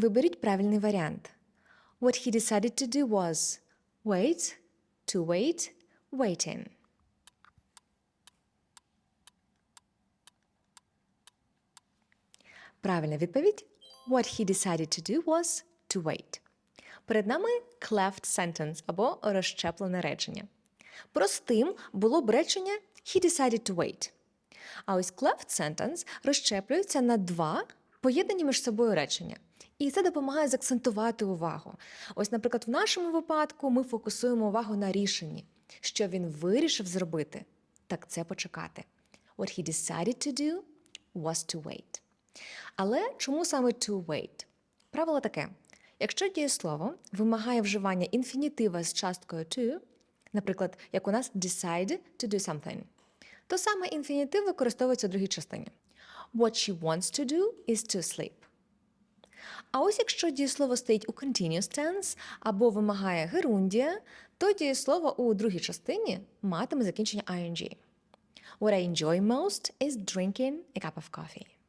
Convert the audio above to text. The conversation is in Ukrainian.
Виберіть правильний варіант. What he decided to do was wait, to wait, waiting. Правильна відповідь What he decided to do was to wait. Перед нами cleft sentence або розщеплене речення. Простим було б речення he decided to wait. А ось cleft sentence розщеплюється на два поєднані між собою речення. І це допомагає заакцентувати увагу. Ось, наприклад, в нашому випадку ми фокусуємо увагу на рішенні, що він вирішив зробити. Так це почекати. What he decided to do was to wait. Але чому саме to wait? Правило таке: якщо дієслово вимагає вживання інфінітива з часткою to, наприклад, як у нас decide to do something, то саме інфінітив використовується у другій частині. What she wants to do is to sleep. А ось якщо дієслово стоїть у continuous tense або вимагає герундія, то дієслово у другій частині матиме закінчення ing. What I enjoy most is drinking a cup of coffee.